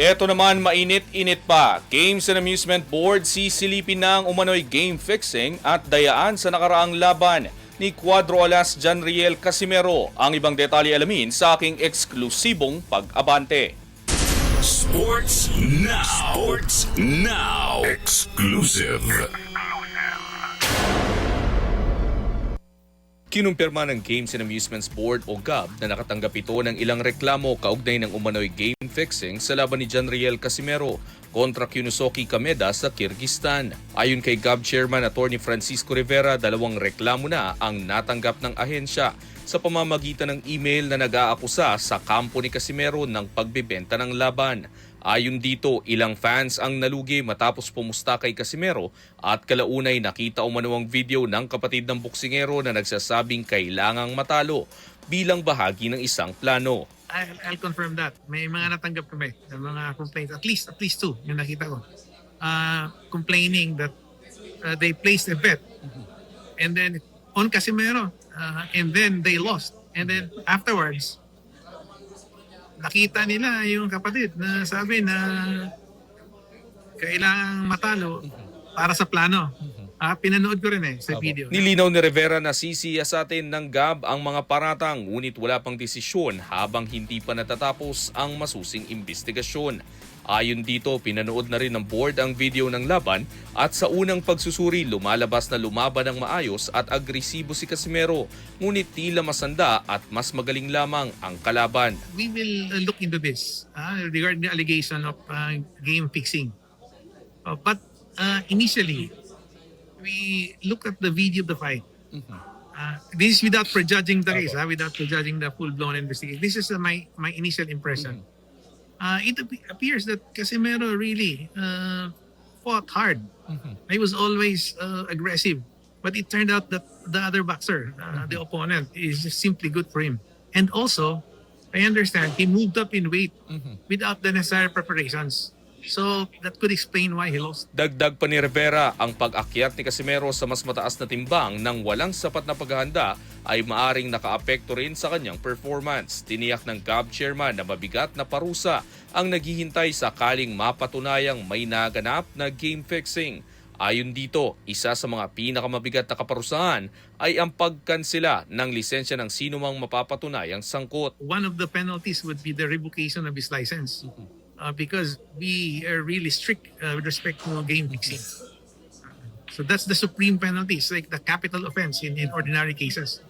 Eto naman mainit-init pa. Games and Amusement Board sisilipin ng umano'y game fixing at dayaan sa nakaraang laban ni Cuadro Alas Janriel Casimero. Ang ibang detalye alamin sa aking eksklusibong pag-abante. Sports now. Sports now. Exclusive. Kinumpirma ng Games and Amusements Board o GAB na nakatanggap ito ng ilang reklamo kaugnay ng umano'y game fixing sa laban ni Janriel Casimero kontra Kyunosoki Kameda sa Kyrgyzstan. Ayon kay GAB Chairman Attorney Francisco Rivera, dalawang reklamo na ang natanggap ng ahensya sa pamamagitan ng email na nag-aakusa sa kampo ni Casimero ng pagbibenta ng laban. Ayon dito, ilang fans ang nalugi matapos pumusta kay Casimero at kalaunay nakita umano video ng kapatid ng boksingero na nagsasabing kailangang matalo bilang bahagi ng isang plano. I'll, I'll confirm that. May mga natanggap kami ng mga complaints. At least, at least two yung nakita ko. Uh, complaining that uh, they placed a bet. And then, on Casimero. Uh, and then they lost. And then afterwards, nakita nila yung kapatid na sabi na kailangang matalo para sa plano. Ah, pinanood ko rin eh sa video. Nilinaw ni Rivera na sisiya sa atin ng GAB ang mga paratang ngunit wala pang desisyon habang hindi pa natatapos ang masusing investigasyon. Ayon dito, pinanood na rin ng board ang video ng laban at sa unang pagsusuri lumalabas na lumaban ng maayos at agresibo si Casimero ngunit tila masanda at mas magaling lamang ang kalaban. we will uh, look into this uh, regarding the allegation of uh, game fixing. Uh, but uh, initially, we looked at the video of the fight. Uh, this is without prejudging the case, uh, without prejudging the full-blown investigation. This is uh, my my initial impression. Uh, it ap- appears that Casimero really uh, fought hard. He was always uh, aggressive. But it turned out that the other boxer, uh, the opponent, is just simply good for him. And also, I understand he moved up in weight without the necessary preparations. So that could explain why he lost. Dagdag pa ni Rivera, ang pag-akyat ni Casimero sa mas mataas na timbang ng walang sapat na paghahanda ay maaring nakaapekto rin sa kanyang performance. Tiniyak ng GAB chairman na mabigat na parusa ang naghihintay sakaling mapatunayang may naganap na game fixing. Ayon dito, isa sa mga pinakamabigat na kaparusahan ay ang pagkansela ng lisensya ng sinumang mapapatunayang sangkot. One of the penalties would be the revocation of his license uh, because we are really strict uh, with respect to game fixing. So that's the supreme penalty. It's like the capital offense in, in ordinary cases.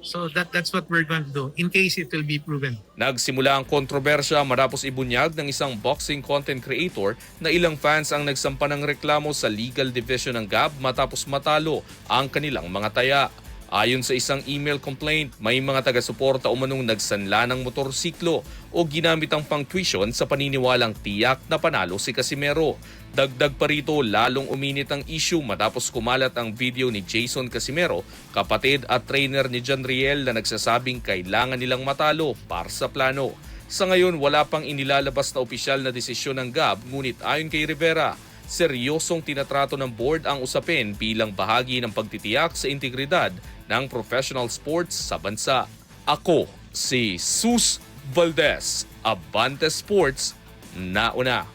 So that that's what we're going to do in case it will be proven. Nagsimula ang kontrobersya matapos ibunyag ng isang boxing content creator na ilang fans ang nagsampa ng reklamo sa legal division ng GAB matapos matalo ang kanilang mga taya. Ayon sa isang email complaint, may mga taga-suporta umanong nagsanla ng motorsiklo o ginamit ang pang-tuition sa paniniwalang tiyak na panalo si Casimero. Dagdag pa rito, lalong uminit ang issue matapos kumalat ang video ni Jason Casimero, kapatid at trainer ni John Riel na nagsasabing kailangan nilang matalo para sa plano. Sa ngayon, wala pang inilalabas na opisyal na desisyon ng GAB ngunit ayon kay Rivera, seryosong tinatrato ng board ang usapin bilang bahagi ng pagtitiyak sa integridad ng professional sports sa bansa. Ako si Sus Valdez, Abante Sports, nauna.